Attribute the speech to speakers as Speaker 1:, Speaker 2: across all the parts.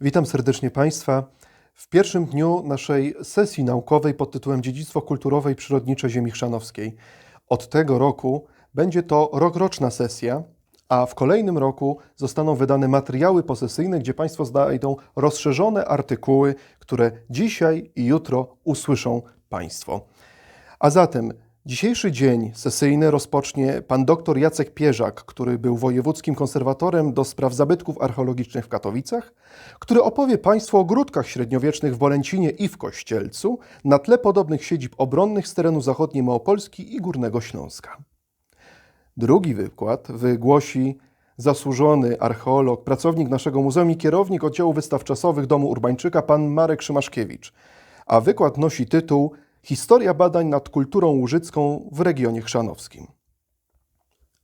Speaker 1: Witam serdecznie Państwa. W pierwszym dniu naszej sesji naukowej pod tytułem Dziedzictwo kulturowe i przyrodnicze Ziemi Chrzanowskiej. Od tego roku będzie to rokroczna sesja, a w kolejnym roku zostaną wydane materiały posesyjne, gdzie Państwo znajdą rozszerzone artykuły, które dzisiaj i jutro usłyszą Państwo. A zatem dzisiejszy dzień sesyjny rozpocznie pan dr Jacek Pierzak, który był wojewódzkim konserwatorem do spraw zabytków archeologicznych w Katowicach, który opowie Państwu o grudkach średniowiecznych w Bolęcinie i w Kościelcu na tle podobnych siedzib obronnych z terenu zachodniej Małopolski i Górnego Śląska. Drugi wykład wygłosi zasłużony archeolog, pracownik naszego muzeum i kierownik oddziału wystaw czasowych Domu Urbańczyka, pan Marek Szymaszkiewicz. A wykład nosi tytuł Historia badań nad kulturą łużycką w regionie chrzanowskim.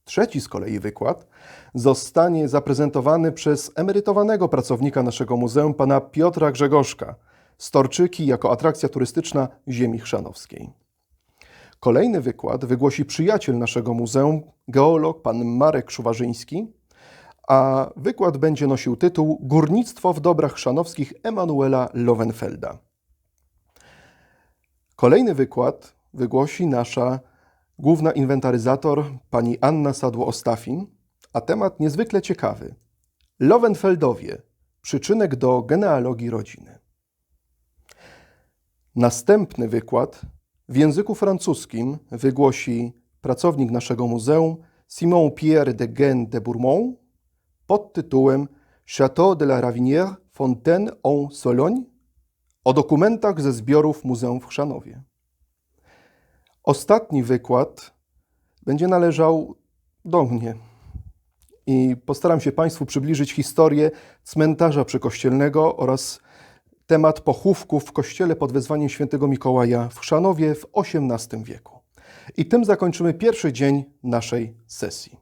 Speaker 1: Trzeci z kolei wykład zostanie zaprezentowany przez emerytowanego pracownika naszego muzeum, pana Piotra Grzegorzka, Storczyki jako atrakcja turystyczna ziemi chrzanowskiej. Kolejny wykład wygłosi przyjaciel naszego muzeum, geolog pan Marek Szuwarzyński, a wykład będzie nosił tytuł Górnictwo w dobrach chrzanowskich Emanuela Lowenfelda. Kolejny wykład wygłosi nasza główna inwentaryzator pani Anna Sadło-Ostafin, a temat niezwykle ciekawy. Lowenfeldowie przyczynek do genealogii rodziny. Następny wykład w języku francuskim wygłosi pracownik naszego muzeum Simon Pierre de Gain de Bourmont pod tytułem Château de la Ravinière Fontaine en Sologne o dokumentach ze zbiorów Muzeum w Chrzanowie. Ostatni wykład będzie należał do mnie i postaram się Państwu przybliżyć historię cmentarza przykościelnego oraz temat pochówków w kościele pod wezwaniem świętego Mikołaja w Chrzanowie w XVIII wieku. I tym zakończymy pierwszy dzień naszej sesji.